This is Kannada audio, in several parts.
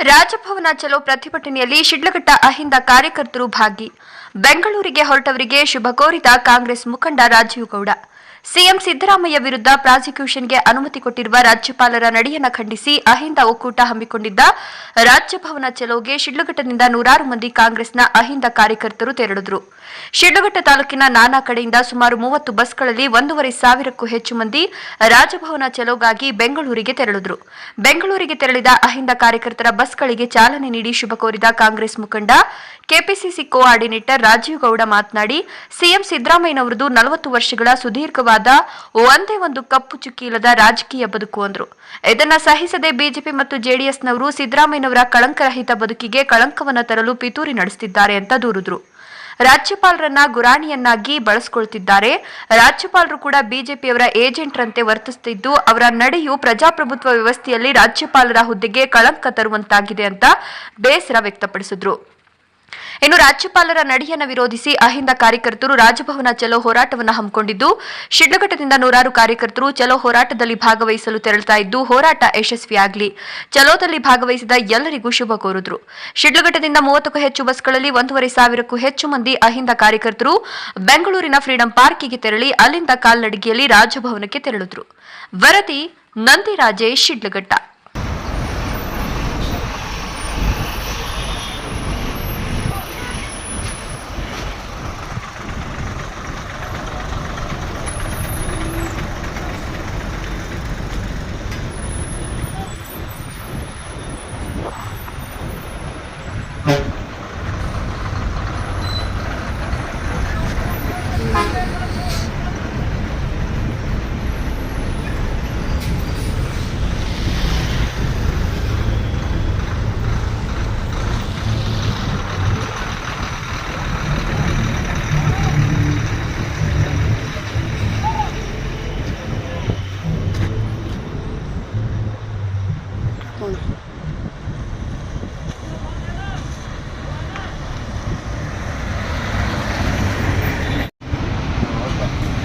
ರಾಜಭವನ ಚಲೋ ಪ್ರತಿಭಟನೆಯಲ್ಲಿ ಶಿಡ್ಲಘಟ್ಟ ಅಹಿಂದ ಕಾರ್ಯಕರ್ತರು ಭಾಗಿ. ಬೆಂಗಳೂರಿಗೆ ಹೊರಟವರಿಗೆ ಶುಭ ಕೋರಿದ ಕಾಂಗ್ರೆಸ್ ಮುಖಂಡ ರಾಜೀವ್ ಗೌಡ. ಸಿಎಂ ಸಿದ್ದರಾಮಯ್ಯ ವಿರುದ್ಧ ಪ್ರಾಸಿಕ್ಯೂಷನ್ಗೆ ಅನುಮತಿ ಕೊಟ್ಟಿರುವ ರಾಜ್ಯಪಾಲರ ನಡೆಯನ್ನ ಖಂಡಿಸಿ ಅಹಿಂದ ಒಕ್ಕೂಟ ಹಮ್ಮಿಕೊಂಡಿದ್ದ ರಾಜ್ಯಭವನ ಚಲೋಗೆ ಶಿಡ್ಲಘಟ್ಟದಿಂದ ನೂರಾರು ಮಂದಿ ಕಾಂಗ್ರೆಸ್ನ ಅಹಿಂದ ಕಾರ್ಯಕರ್ತರು ತೆರಳಿದ್ರು. ಶಿಡ್ಲಘಟ್ಟ ತಾಲೂಕಿನ ನಾನಾ ಕಡೆಯಿಂದ ಸುಮಾರು ಮೂವತ್ತು ಬಸ್ಗಳಲ್ಲಿ ಒಂದೂವರೆ ಸಾವಿರಕ್ಕೂ ಹೆಚ್ಚು ಮಂದಿ ರಾಜಭವನ ಚಲೋಗಾಗಿ ಬೆಂಗಳೂರಿಗೆ ತೆರಳಿದ್ರು. ಬೆಂಗಳೂರಿಗೆ ತೆರಳಿದ ಅಹಿಂದ ಕಾರ್ಯಕರ್ತರ ಬಸ್ಗಳಿಗೆ ಚಾಲನೆ ನೀಡಿ ಶುಭ ಕೋರಿದ ಕಾಂಗ್ರೆಸ್ ಮುಖಂಡ, ಕೆಪಿಸಿಸಿ ಕೋಆರ್ಡಿನೇಟರ್ ರಾಜೀವ್ ಗೌಡ ಮಾತನಾಡಿ, ಸಿಎಂ ಸಿದ್ದರಾಮಯ್ಯನವರದು ನಲವತ್ತು ವರ್ಷಗಳ ಸುದೀರ್ಘವಾದ ಒಂದೇ ಒಂದು ಕಪ್ಪು ಚುಕ್ಕಿಲದ ರಾಜಕೀಯ ಬದುಕು ಅಂದ್ರು. ಇದನ್ನ ಸಹಿಸದೆ ಬಿಜೆಪಿ ಮತ್ತು ಜೆಡಿಎಸ್ನವರು ಸಿದ್ದರಾಮಯ್ಯನವರ ಕಳಂಕರಹಿತ ಬದುಕಿಗೆ ಕಳಂಕವನ್ನ ತರಲು ಪಿತೂರಿ ನಡೆಸುತ್ತಿದ್ದಾರೆ ಅಂತ ದೂರಿದ್ರು. ರಾಜ್ಯಪಾಲರನ್ನ ಗುರಾಣಿಯನ್ನಾಗಿ ಬಳಸಿಕೊಳ್ತಿದ್ದಾರೆ. ರಾಜ್ಯಪಾಲರು ಕೂಡ ಬಿಜೆಪಿಯವರ ಏಜೆಂಟ್ರಂತೆ ವರ್ತಿಸುತ್ತಿದ್ದು ಅವರ ನಡೆಯು ಪ್ರಜಾಪ್ರಭುತ್ವ ವ್ಯವಸ್ಥೆಯಲ್ಲಿ ರಾಜ್ಯಪಾಲರ ಹುದ್ದೆಗೆ ಕಳಂಕ ತರುವಂತಾಗಿದೆ ಅಂತ ಬೇಸರ ವ್ಯಕ್ತಪಡಿಸಿದ್ರು. ಇನ್ನು ರಾಜ್ಯಪಾಲರ ನಡೆಯನ್ನು ವಿರೋಧಿಸಿ ಅಹಿಂದ ಕಾರ್ಯಕರ್ತರು ರಾಜಭವನ ಚಲೋ ಹೋರಾಟವನ್ನು ಹಮ್ಮಿಕೊಂಡಿದ್ದು, ಶಿಡ್ಲಘಟ್ಟದಿಂದ ನೂರಾರು ಕಾರ್ಯಕರ್ತರು ಚಲೋ ಹೋರಾಟದಲ್ಲಿ ಭಾಗವಹಿಸಲು ತೆರಳುತ್ತಾ ಇದ್ದು, ಹೋರಾಟ ಯಶಸ್ವಿಯಾಗಲಿ. ಚಲೋದಲ್ಲಿ ಭಾಗವಹಿಸಿದ ಎಲ್ಲರಿಗೂ ಶುಭ ಕೋರಿದ್ರು. ಶಿಡ್ಲಘಟ್ಟದಿಂದ ಮೂವತ್ತಕ್ಕೂ ಹೆಚ್ಚು ಬಸ್ಗಳಲ್ಲಿ ಒಂದೂವರೆ ಸಾವಿರಕ್ಕೂ ಹೆಚ್ಚು ಮಂದಿ ಅಹಿಂದ ಕಾರ್ಯಕರ್ತರು ಬೆಂಗಳೂರಿನ ಫ್ರೀಡಂ ಪಾರ್ಕಿಗೆ ತೆರಳಿ ಅಲ್ಲಿಂದ ಕಾಲ್ನಡಿಗೆಯಲ್ಲಿ ರಾಜಭವನಕ್ಕೆ ತೆರಳಿದ್ರು. ವರದಿ ನಂದಿರಾಜೇ ಶಿಡ್ಲಘಟ್ಟ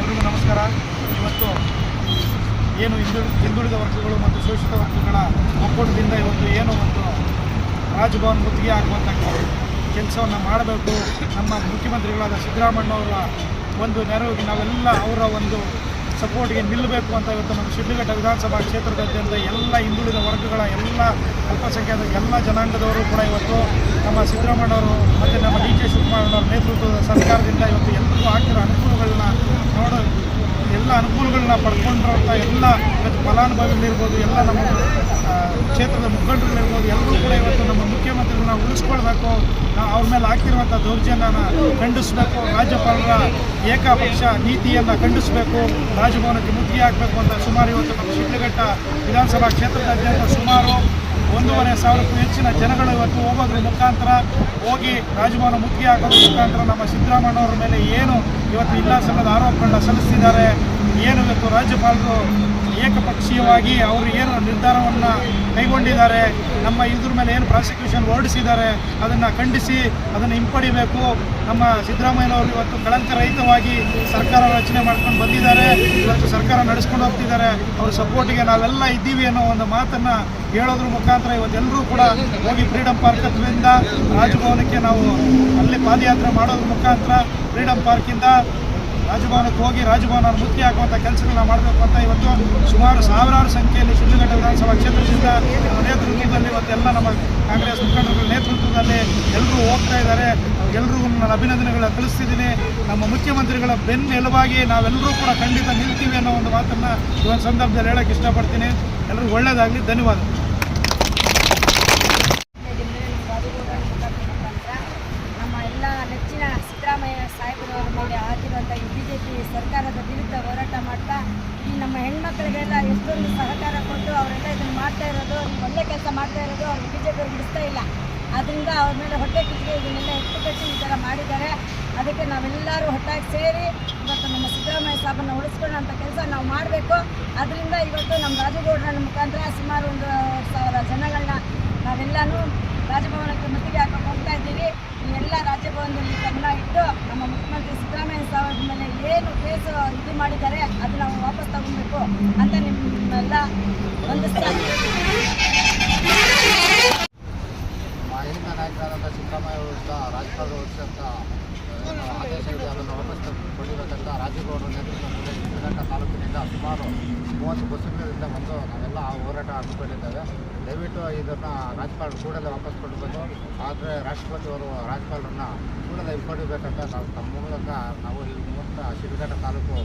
ಎಲ್ರಿಗೂ ನಮಸ್ಕಾರ ಇವತ್ತು ಏನು ಹಿಂದು ಹಿಂದುಳಿದ ವರ್ಗಗಳು ಮತ್ತು ಶೋಷಿತ ವರ್ಗಗಳ ಒಕ್ಕೂಟದಿಂದ ಇವತ್ತು ಏನು ಒಂದು ರಾಜಭವನ್ ಮುತ್ತಿಗೆ ಆಗುವಂಥ ಕೆಲಸವನ್ನು ಮಾಡಬೇಕು. ನಮ್ಮ ಮುಖ್ಯಮಂತ್ರಿಗಳಾದ ಸಿದ್ದರಾಮಣ್ಣವರ ಒಂದು ನೆರವಿಗೆ ನಾವೆಲ್ಲ ಅವರ ಒಂದು ಸಪೋರ್ಟ್ಗೆ ನಿಲ್ಲಬೇಕು ಅಂತ ಇವತ್ತು ನಮ್ಮ ಶಿಡ್ಲಘಟ್ಟ ವಿಧಾನಸಭಾ ಕ್ಷೇತ್ರದಾದ್ಯಂತ ಎಲ್ಲ ಹಿಂದುಳಿದ ವರ್ಗಗಳ ಎಲ್ಲ ಅಲ್ಪಸಂಖ್ಯಾತ ಎಲ್ಲ ಜನಾಂಗದವರು ಕೂಡ ಇವತ್ತು ನಮ್ಮ ಸಿದ್ದರಾಮಣ್ಣವರು ಮತ್ತು ನಮ್ಮ ಡಿ ಕೆ ಶಿವಕುಮಾರಣ್ಣವ್ರ ನೇತೃತ್ವದ ಸರ್ಕಾರದಿಂದ ಇವತ್ತು ಎಲ್ಲರೂ ಆಗ್ತಿರೋ ಅನುಕೂಲಗಳನ್ನ ನೋಡ ಎಲ್ಲ ಅನುಕೂಲಗಳನ್ನ ಪಡ್ಕೊಂಡಿರೋಂಥ ಎಲ್ಲ ಇವತ್ತು ಫಲಾನುಭವಿಗಳಿರ್ಬೋದು, ಎಲ್ಲ ನಮ್ಮ ಕ್ಷೇತ್ರದ ಮುಖಂಡರುಗಳಿರ್ಬೋದು ಎಲ್ಲರೂ ಕೂಡ ಇವತ್ತು ನಮ್ಮ ಮುಖ್ಯಮಂತ್ರಿಗಳನ್ನ ಉಳಿಸ್ಕೊಳ್ಬೇಕು. ಅವ್ರ ಮೇಲೆ ಆಗ್ತಿರುವಂಥ ದೌರ್ಜನ್ಯನ ಖಂಡಿಸಬೇಕು. ರಾಜ್ಯಪಾಲರ ಏಕಪಕ್ಷ ನೀತಿಯನ್ನು ಖಂಡಿಸಬೇಕು. ರಾಜಭವನಕ್ಕೆ ಮುತ್ತಿಗೆ ಹಾಕಬೇಕು ಅಂತ ಸುಮಾರು ಇವತ್ತು ನಮ್ಮ ಶಿಡ್ಲಘಟ್ಟ ವಿಧಾನಸಭಾ ಕ್ಷೇತ್ರದಾದ್ಯಂತ ಸುಮಾರು ಒಂದೂವರೆ ಸಾವಿರಕ್ಕೂ ಹೆಚ್ಚಿನ ಜನಗಳು ಇವತ್ತು ಹೋಗೋದ್ರ ಮುಖಾಂತರ ಹೋಗಿ ರಾಜಭವನ ಮುತ್ತಿಗೆ ಹಾಕೋದ್ರ ಮುಖಾಂತರ ನಮ್ಮ ಸಿದ್ದರಾಮಣ್ಣವ್ರ ಮೇಲೆ ಏನು ಇವತ್ತು ಇಲ್ಲ ಸಲ್ಲದ ಆರೋಪಗಳನ್ನ ಸಲ್ಲಿಸಿದ್ದಾರೆ ಏನು ರಾಜ್ಯಪಾಲರು ಏಕಪಕ್ಷೀಯವಾಗಿ ಅವರು ಏನು ನಿರ್ಧಾರವನ್ನು ಕೈಗೊಂಡಿದ್ದಾರೆ, ನಮ್ಮ ಇದ್ರ ಮೇಲೆ ಏನು ಪ್ರಾಸಿಕ್ಯೂಷನ್ ಹೊರಡಿಸಿದ್ದಾರೆ, ಅದನ್ನು ಖಂಡಿಸಿ, ಅದನ್ನು ಹಿಂಪಡಿಬೇಕು. ನಮ್ಮ ಸಿದ್ದರಾಮಯ್ಯನವರು ಇವತ್ತು ಕಳಂಕರಹಿತವಾಗಿ ಸರ್ಕಾರ ರಚನೆ ಮಾಡ್ಕೊಂಡು ಬಂದಿದ್ದಾರೆ. ಇವತ್ತು ಸರ್ಕಾರ ನಡೆಸ್ಕೊಂಡು ಹೋಗ್ತಿದ್ದಾರೆ. ಅವ್ರ ಸಪೋರ್ಟಿಗೆ ನಾವೆಲ್ಲ ಇದ್ದೀವಿ ಅನ್ನೋ ಒಂದು ಮಾತನ್ನು ಹೇಳೋದ್ರ ಮುಖಾಂತರ ಇವತ್ತೆಲ್ಲರೂ ಕೂಡ ಹೋಗಿ ಫ್ರೀಡಮ್ ಪಾರ್ಕ್ ಹತ್ರದಿಂದ ರಾಜಭವನಕ್ಕೆ ನಾವು ಅಲ್ಲಿ ಪಾದಯಾತ್ರೆ ಮಾಡೋದ್ರ ಮುಖಾಂತರ ಫ್ರೀಡಮ್ ಪಾರ್ಕಿಂದ ರಾಜಭವನಕ್ಕೆ ಹೋಗಿ ರಾಜಭವನ ಮುತ್ತಿ ಹಾಕುವಂಥ ಕೆಲಸಗಳನ್ನ ಮಾಡಬೇಕು ಅಂತ ಇವತ್ತು ಸುಮಾರು ಸಾವಿರಾರು ಸಂಖ್ಯೆಯಲ್ಲಿ ಶಿಡ್ಲಘಟ್ಟ ವಿಧಾನಸಭಾ ಕ್ಷೇತ್ರದಿಂದ ನೇತೃತ್ವದಲ್ಲಿ ಇವತ್ತೆಲ್ಲ ನಮ್ಮ ಕಾಂಗ್ರೆಸ್ ಮುಖಂಡರುಗಳ ನೇತೃತ್ವದಲ್ಲಿ ಎಲ್ಲರೂ ಹೋಗ್ತಾ ಇದ್ದಾರೆ. ಎಲ್ಲರಿಗೂ ನಾನು ಅಭಿನಂದನೆಗಳನ್ನ ತಿಳಿಸ್ತಿದ್ದೀನಿ. ನಮ್ಮ ಮುಖ್ಯಮಂತ್ರಿಗಳ ಬೆನ್ನೆಲುಬಾಗಿ ನಾವೆಲ್ಲರೂ ಕೂಡ ಖಂಡಿತ ನಿಲ್ತೀವಿ ಅನ್ನೋ ಒಂದು ಮಾತನ್ನು ಈ ಒಂದು ಸಂದರ್ಭದಲ್ಲಿ ಹೇಳಕ್ಕೆ ಇಷ್ಟಪಡ್ತೀನಿ. ಎಲ್ಲರಿಗೂ ಒಳ್ಳೆಯದಾಗಲಿ ಧನ್ಯವಾದ ನಮ್ಮ ಎಲ್ಲ ನೆಚ್ಚಿನ ಸಿದ್ದರಾಮಯ್ಯ ಸಾಹೇಬರವರ ಮೇಲೆ ಹಾಕಿರುವಂಥ ಈ ಬಿ ಜೆ ಪಿ ಸರ್ಕಾರದ ವಿರುದ್ಧ ಹೋರಾಟ ಮಾಡ್ತಾ ಈ ನಮ್ಮ ಹೆಣ್ಮಕ್ಳಿಗೆಲ್ಲ ಎಷ್ಟೊಂದು ಸಹಕಾರ ಕೊಟ್ಟು ಅವರೆಲ್ಲ ಇದನ್ನು ಮಾಡ್ತಾ ಇರೋದು ಒಳ್ಳೆ ಕೆಲಸ ಮಾಡ್ತಾ ಇರೋದು ಅವ್ರಿಗೆ ಬಿ ಜೆ ಪಿ ಬಿಡಿಸ್ತಾ ಇಲ್ಲ ಅದರಿಂದ ಅವ್ರ ಮೇಲೆ ಹೊಟ್ಟೆ ಕಿಚ್ಚಿಗೆ ಇದನ್ನೆಲ್ಲ ಎತ್ತುಕಟ್ಟಿ ಈ ಥರ ಮಾಡಿದ್ದಾರೆ ಅದಕ್ಕೆ ನಾವೆಲ್ಲರೂ ಒಟ್ಟಾಗಿ ಸೇರಿ ಇವತ್ತು ನಮ್ಮ ಸಿದ್ದರಾಮಯ್ಯ ಸಾಹೇಬನ್ನು ಉಳಿಸ್ಕೊಳ್ಳೋಂಥ ಕೆಲಸ ನಾವು ಮಾಡಬೇಕು. ಅದರಿಂದ ಇವತ್ತು ನಮ್ಮ ರಾಜಗೌಡರ ಮುಖಾಂತರ ಸುಮಾರು ಒಂದು ಸಾವಿರ ಜನಗಳನ್ನ ನಾವೆಲ್ಲನೂ ರಾಜಭವನಕ್ಕೆ ಮುತ್ತಿಗೆ ಹಾಕೊಂಡು ಹೋಗ್ತಾ ಇದ್ದೀವಿ. ಎಲ್ಲ ರಾಜಭವನದಲ್ಲಿ ಗಮನ ಇಟ್ಟು ನಮ್ಮ ಮುಖ್ಯಮಂತ್ರಿ ಸಿದ್ದರಾಮಯ್ಯ ಸಾಹೇಬ್ ಮೇಲೆ ಏನು ಕೇಸು ಇದು ಮಾಡಿದ್ದಾರೆ ಅದು ನಾವು ವಾಪಸ್ ತಗೊಬೇಕು ಅಂತ ನಿಮ್ಮೆಲ್ಲ ಇದ್ದೀವಿ. ಮುಖ್ಯಮಂತ್ರಿಗಳಾದಂಥ ಸಿದ್ದರಾಮಯ್ಯ ವಿರುದ್ಧ ರಾಜಕಾರಣ ಹೊರಿಸಂತ ಆದೇಶ ಇದೆ ಅದನ್ನು ವಾಪಸ್ ಕೊಟ್ಟಿರತಕ್ಕಂಥ ರಾಜಗೌಡರ ನೇತೃತ್ವದಲ್ಲಿ ಶಿವಘಟ್ಟ ತಾಲೂಕಿನಿಂದ ಸುಮಾರು ಮೂವತ್ತು ಬಸ್ಸುಗಳಿಂದ ಬಂದು ನಾವೆಲ್ಲ ಹೋರಾಟ ಹಮ್ಮಿಕೊಂಡಿದ್ದೇವೆ. ದಯವಿಟ್ಟು ಇದನ್ನು ರಾಜ್ಯಪಾಲರು ಕೂಡಲೇ ವಾಪಸ್ ಕೊಡಬೇಕು ಆದರೆ ರಾಷ್ಟ್ರಪತಿಯವರು ರಾಜ್ಯಪಾಲರನ್ನ ಕೂಡಲೇ ಹಿಂಪಡಿಬೇಕಂತ ನಾವು ತಮ್ಮ ಮೂಲಕ ನಾವು ಈ ಮೂಲಕ ಶಿವಘಟ್ಟ ತಾಲೂಕು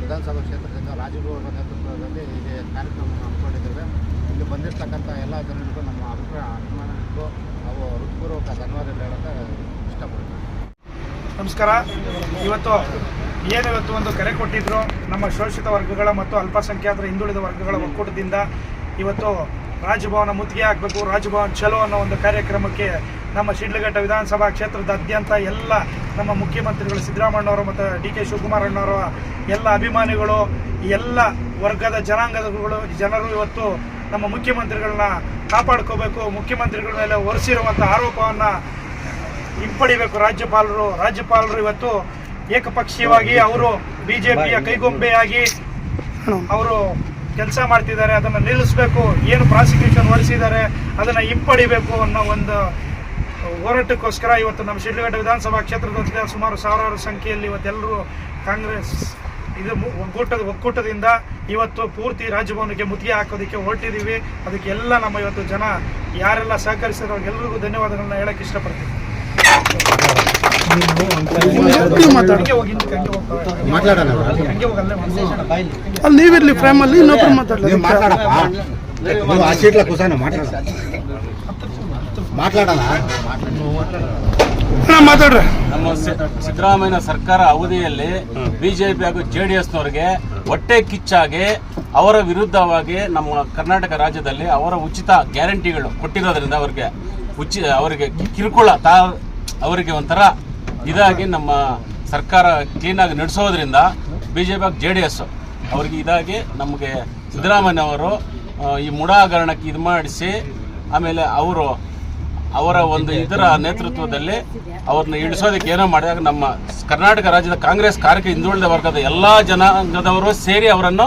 ವಿಧಾನಸಭಾ ಕ್ಷೇತ್ರದಿಂದ ರಾಜಗೌಡರ ನೇತೃತ್ವದಲ್ಲಿ ಇಲ್ಲಿ ಕಾರ್ಯಕ್ರಮವನ್ನು ಹಮ್ಮಿಕೊಂಡಿದ್ದೇವೆ. ಇಲ್ಲಿ ಬಂದಿರತಕ್ಕಂಥ ಎಲ್ಲ ಜನರಿಗೂ ನಮ್ಮ ಅಭಿಪ್ರಾಯ, ಅಭಿಮಾನಿಗಳಿಗೂ ನಾವು ಹೃತ್ಪೂರ್ವಕ ಧನ್ಯವಾದಗಳು ಇಷ್ಟಪಡ್ತೀವಿ ನಮಸ್ಕಾರ. ಇವತ್ತು ಏನು ಇವತ್ತು ಒಂದು ಕರೆ ಕೊಟ್ಟಿದ್ರು, ನಮ್ಮ ಶೋಷಿತ ವರ್ಗಗಳ ಮತ್ತು ಅಲ್ಪಸಂಖ್ಯಾತರ ಹಿಂದುಳಿದ ವರ್ಗಗಳ ಒಕ್ಕೂಟದಿಂದ ಇವತ್ತು ರಾಜಭವನ ಮುತ್ತಿಗೆ ಹಾಕಬೇಕು. ರಾಜಭವನ್ ಚಲೋ ಅನ್ನೋ ಒಂದು ಕಾರ್ಯಕ್ರಮಕ್ಕೆ ನಮ್ಮ ಶಿಡ್ಲಘಟ್ಟ ವಿಧಾನಸಭಾ ಕ್ಷೇತ್ರದಾದ್ಯಂತ ಎಲ್ಲ ನಮ್ಮ ಮುಖ್ಯಮಂತ್ರಿಗಳು ಸಿದ್ದರಾಮಣ್ಣವರು ಮತ್ತು ಡಿ ಕೆ ಶಿವಕುಮಾರ್ ಅಣ್ಣವರ ಎಲ್ಲ ಅಭಿಮಾನಿಗಳು ಎಲ್ಲ ವರ್ಗದ ಜನಾಂಗದಗಳು ಜನರು ಇವತ್ತು ನಮ್ಮ ಮುಖ್ಯಮಂತ್ರಿಗಳನ್ನ ಕಾಪಾಡ್ಕೋಬೇಕು. ಮುಖ್ಯಮಂತ್ರಿಗಳ ಮೇಲೆ ಒರೆಸಿರುವಂಥ ಆರೋಪವನ್ನು ಹಿಂಪಡಿಬೇಕು ರಾಜ್ಯಪಾಲರು. ರಾಜ್ಯಪಾಲರು ಇವತ್ತು ಏಕಪಕ್ಷೀಯವಾಗಿ ಅವರು ಬಿಜೆಪಿಯ ಕೈಗೊಂಬೆಯಾಗಿ ಅವರು ಕೆಲಸ ಮಾಡ್ತಿದ್ದಾರೆ ಅದನ್ನು ನಿಲ್ಲಿಸಬೇಕು ಏನು ಪ್ರಾಸಿಕ್ಯೂಷನ್ ಹೊರಿಸಿದ್ದಾರೆ ಅದನ್ನು ಹಿಂಪಡಿಬೇಕು ಅನ್ನೋ ಒಂದು ಹೋರಾಟಕ್ಕೋಸ್ಕರ ಇವತ್ತು ನಮ್ಮ ಶಿಡ್ಲಘಟ್ಟ ವಿಧಾನಸಭಾ ಕ್ಷೇತ್ರದಲ್ಲಿ ಸುಮಾರು ಸಾವಿರಾರು ಸಂಖ್ಯೆಯಲ್ಲಿ ಇವತ್ತೆಲ್ಲರೂ ಕಾಂಗ್ರೆಸ್ ಇದು ಒಕ್ಕೂಟದ ಒಕ್ಕೂಟದಿಂದ ಇವತ್ತು ಪೂರ್ತಿ ರಾಜಭವನಕ್ಕೆ ಮುತ್ತಿಗೆ ಹಾಕೋದಕ್ಕೆ ಹೊರಟಿದ್ದೀವಿ. ಅದಕ್ಕೆಲ್ಲ ನಮ್ಮ ಇವತ್ತು ಜನ ಯಾರೆಲ್ಲ ಸಹಕರಿಸಿದ್ರು ಅವ್ರಿಗೆಲ್ಲರಿಗೂ ಧನ್ಯವಾದಗಳನ್ನ ಹೇಳಕ್ಕೆ ಇಷ್ಟಪಡ್ತೀನಿ. ಮಾತಾಡೋಣ. ಅಲ್ಲೇ. ಅಲ್ಲಿ ನೀವಿರ್ಲಿ ಫ್ರೇಮ್ ಅಲ್ಲಿ ಇನ್ನೊಬ್ರು ಮಾತಾಡ್ಲಿ. ನೀವು ಮಾತಾಡಪ್ಪ. ನೀವು ಆ ಸೀಟ್ಲ ಕೂಸಾನ ಮಾತಾಡ ಮಾತಾಡೋಣ. ಹಾ, ಮಾತಾಡ್ರಿ. ನಮ್ಮ ಸಿದ್ದರಾಮಯ್ಯ ಸರ್ಕಾರ ಅವಧಿಯಲ್ಲಿ ಬಿಜೆಪಿ ಹಾಗೂ ಜೆ ಡಿ ಎಸ್ನವರಿಗೆ ಹೊಟ್ಟೆ ಕಿಚ್ಚಾಗಿ ಅವರ ವಿರುದ್ಧವಾಗಿ ನಮ್ಮ ಕರ್ನಾಟಕ ರಾಜ್ಯದಲ್ಲಿ ಅವರ ಉಚಿತ ಗ್ಯಾರಂಟಿಗಳು ಕೊಟ್ಟಿರೋದ್ರಿಂದ ಅವರಿಗೆ ಉಚಿ ಅವರಿಗೆ ಕಿರುಕುಳ ತಾ ಅವರಿಗೆ ಒಂಥರ ಇದಾಗಿ ನಮ್ಮ ಸರ್ಕಾರ ಕ್ಲೀನಾಗಿ ನಡೆಸೋದ್ರಿಂದ B J P J D S ಅವ್ರಿಗೆ ಇದಾಗಿ ನಮಗೆ ಸಿದ್ದರಾಮಯ್ಯ ಅವರು ಈ ಮುಡಾಗರಣಕ್ಕೆ ಇದು ಮಾಡಿಸಿ, ಆಮೇಲೆ ಅವರು ಅವರ ಒಂದು ಇದರ ನೇತೃತ್ವದಲ್ಲಿ ಅವ್ರನ್ನ ಇಳಿಸೋದಕ್ಕೆ ಏನೋ ಮಾಡಿದಾಗ ನಮ್ಮ ಕರ್ನಾಟಕ ರಾಜ್ಯದ ಕಾಂಗ್ರೆಸ್ ಕಾರ್ಯಕ್ಕೆ ಹಿಂದುಳಿದ ವರ್ಗದ ಎಲ್ಲ ಜನಾಂಗದವರು ಸೇರಿ ಅವರನ್ನು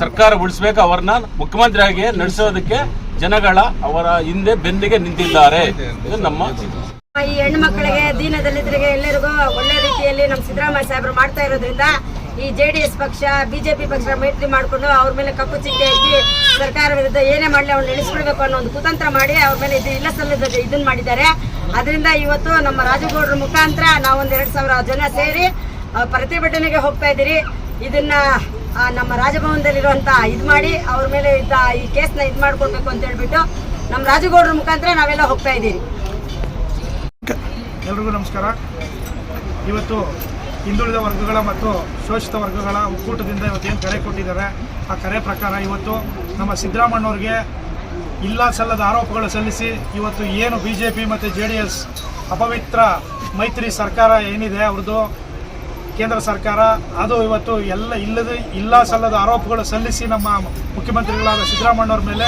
ಸರ್ಕಾರ ಉಳಿಸ್ಬೇಕು, ಅವ್ರನ್ನ ಮುಖ್ಯಮಂತ್ರಿಯಾಗಿ ನಡೆಸೋದಕ್ಕೆ ಜನಗಳ ಅವರ ಹಿಂದೆ ಬೆನ್ನಿಗೆ ನಿಂತಿದ್ದಾರೆ. ಇದು ನಮ್ಮ ಈ ಹೆಣ್ಣು ಮಕ್ಕಳಿಗೆ ದೀನ ದಲಿತರಿಗೆ ಎಲ್ಲರಿಗೂ ಒಳ್ಳೆ ರೀತಿಯಲ್ಲಿ ನಮ್ಮ ಸಿದ್ದರಾಮಯ್ಯ ಸಾಹೇಬರು ಮಾಡ್ತಾ ಇರೋದ್ರಿಂದ ಈ ಜೆ ಡಿ ಎಸ್ ಪಕ್ಷ ಬಿಜೆಪಿ ಪಕ್ಷ ಮೈತ್ರಿ ಮಾಡಿಕೊಂಡು ಅವ್ರ ಮೇಲೆ ಕಪ್ಪು ಚಿಂತೆ ಹಾಕಿ ಸರ್ಕಾರ ವಿರುದ್ಧ ಏನೇ ಮಾಡಲಿ ಅವ್ರನ್ನ ಇಳಿಸ್ಕೊಳ್ಬೇಕು ಅನ್ನೋ ಒಂದು ಕುತಂತ್ರ ಮಾಡಿ ಅವ್ರ ಮೇಲೆ ಇದು ಇಲ್ಲ ಸಲ್ಲದ ಇದನ್ನ ಮಾಡಿದ್ದಾರೆ. ಅದರಿಂದ ಇವತ್ತು ನಮ್ಮ ರಾಜಗೌಡರ ಮುಖಾಂತರ ನಾವೊಂದು ಎರಡು ಸಾವಿರ ಜನ ಸೇರಿ ಪ್ರತಿಭಟನೆಗೆ ಹೋಗ್ತಾ ಇದ್ದೀರಿ. ಇದನ್ನ ನಮ್ಮ ರಾಜಭವನದಲ್ಲಿರುವಂತ ಇದು ಮಾಡಿ ಅವ್ರ ಮೇಲೆ ಇದ್ದ ಈ ಕೇಸ್ನ ಇದು ಮಾಡ್ಕೊಡ್ಬೇಕು ಅಂತ ಹೇಳ್ಬಿಟ್ಟು ನಮ್ಮ ರಾಜಗೌಡರ ಮುಖಾಂತರ ನಾವೆಲ್ಲ ಹೋಗ್ತಾ ಇದ್ದೀರಿ. ಎಲ್ರಿಗೂ ನಮಸ್ಕಾರ. ಇವತ್ತು ಹಿಂದುಳಿದ ವರ್ಗಗಳ ಮತ್ತು ಶೋಷಿತ ವರ್ಗಗಳ ಒಕ್ಕೂಟದಿಂದ ಇವತ್ತೇನು ಕರೆ ಕೊಟ್ಟಿದ್ದಾರೆ, ಆ ಕರೆ ಪ್ರಕಾರ ಇವತ್ತು ನಮ್ಮ ಸಿದ್ದರಾಮಣ್ಣವ್ರಿಗೆ ಇಲ್ಲ ಸಲ್ಲದ ಆರೋಪಗಳು ಸಲ್ಲಿಸಿ ಇವತ್ತು ಏನು ಬಿ ಜೆ ಪಿ ಮತ್ತು ಜೆ ಡಿ ಎಸ್ ಅಪವಿತ್ರ ಮೈತ್ರಿ ಸರ್ಕಾರ ಏನಿದೆ ಅವ್ರದ್ದು ಕೇಂದ್ರ ಸರ್ಕಾರ ಅದು ಇವತ್ತು ಎಲ್ಲ ಇಲ್ಲದ ಇಲ್ಲ ಸಲ್ಲದ ಆರೋಪಗಳು ಸಲ್ಲಿಸಿ ನಮ್ಮ ಮುಖ್ಯಮಂತ್ರಿಗಳಾದ ಸಿದ್ದರಾಮಣ್ಣವ್ರ ಮೇಲೆ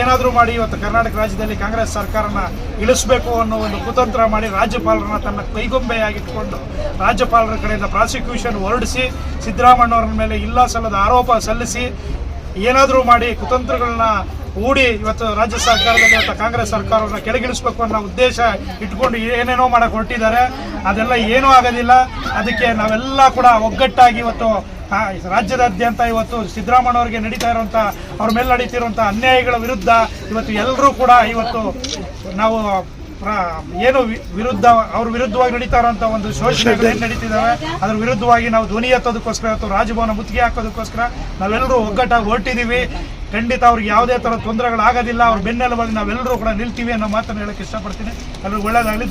ಏನಾದರೂ ಮಾಡಿ ಇವತ್ತು ಕರ್ನಾಟಕ ರಾಜ್ಯದಲ್ಲಿ ಕಾಂಗ್ರೆಸ್ ಸರ್ಕಾರನ ಇಳಿಸಬೇಕು ಅನ್ನೋ ಒಂದು ಕುತಂತ್ರ ಮಾಡಿ ರಾಜ್ಯಪಾಲರನ್ನ ತನ್ನ ಕೈಗೊಂಬೆಯಾಗಿಟ್ಕೊಂಡು ರಾಜ್ಯಪಾಲರ ಕಡೆಯಿಂದ ಪ್ರಾಸಿಕ್ಯೂಷನ್ ಹೊರಡಿಸಿ ಸಿದ್ದರಾಮಣ್ಣವ್ರ ಮೇಲೆ ಇಲ್ಲ ಸಲ್ಲದ ಆರೋಪ ಸಲ್ಲಿಸಿ ಏನಾದರೂ ಮಾಡಿ ಕುತಂತ್ರಗಳನ್ನ ಹೂಡಿ ಇವತ್ತು ರಾಜ್ಯ ಸರ್ಕಾರದಲ್ಲಿ ಇವತ್ತು ಕಾಂಗ್ರೆಸ್ ಸರ್ಕಾರವನ್ನು ಕೆಳಗಿಳಿಸ್ಬೇಕು ಅನ್ನೋ ಉದ್ದೇಶ ಇಟ್ಕೊಂಡು ಏನೇನೋ ಮಾಡಕ್ಕೆ ಹೊರಟಿದ್ದಾರೆ. ಅದೆಲ್ಲ ಏನೂ ಆಗೋದಿಲ್ಲ. ಅದಕ್ಕೆ ನಾವೆಲ್ಲ ಕೂಡ ಒಗ್ಗಟ್ಟಾಗಿ ಇವತ್ತು ರಾಜ್ಯದಾದ್ಯಂತ ಇವತ್ತು ಸಿದ್ದರಾಮಣ್ಣವ್ರಿಗೆ ನಡೀತಾ ಇರುವಂಥ ಅವ್ರ ಮೇಲೆ ನಡೀತಿರುವಂಥ ಅನ್ಯಾಯಗಳ ವಿರುದ್ಧ ಇವತ್ತು ಎಲ್ಲರೂ ಕೂಡ ಇವತ್ತು ನಾವು ಏನು ವಿರುದ್ಧ, ಅವ್ರ ವಿರುದ್ಧವಾಗಿ ನಡೀತಾ ಇರುವಂಥ ಒಂದು ಶೋಷಣೆಗಳು ಏನು ನಡೀತಿದ್ದಾವೆ ಅದ್ರ ವಿರುದ್ಧವಾಗಿ ನಾವು ಧ್ವನಿ ಎತ್ತೋದಕ್ಕೋಸ್ಕರ ಅಥವಾ ರಾಜಭವನ ಮುತ್ತಿಗೆ ಹಾಕೋದಕ್ಕೋಸ್ಕರ ನಾವೆಲ್ಲರೂ ಒಗ್ಗಟ್ಟಾಗಿ ಹೊರಟಿದ್ದೀವಿ ಖಂಡಿತ ಅವ್ರಿಗೆ ಯಾವುದೇ ಥರ ತೊಂದರೆಗಳಾಗೋದಿಲ್ಲ, ಅವ್ರ ಬೆನ್ನೆಲುಬಾಗಿ ನಾವೆಲ್ಲರೂ ಕೂಡ ನಿಲ್ತೀವಿ ಅನ್ನೋ ಮಾತನ್ನು ಹೇಳಕ್ಕೆ ಇಷ್ಟಪಡ್ತೀನಿ. ಅಲ್ಲಿ ಒಳ್ಳೇದಾಗಲಿ.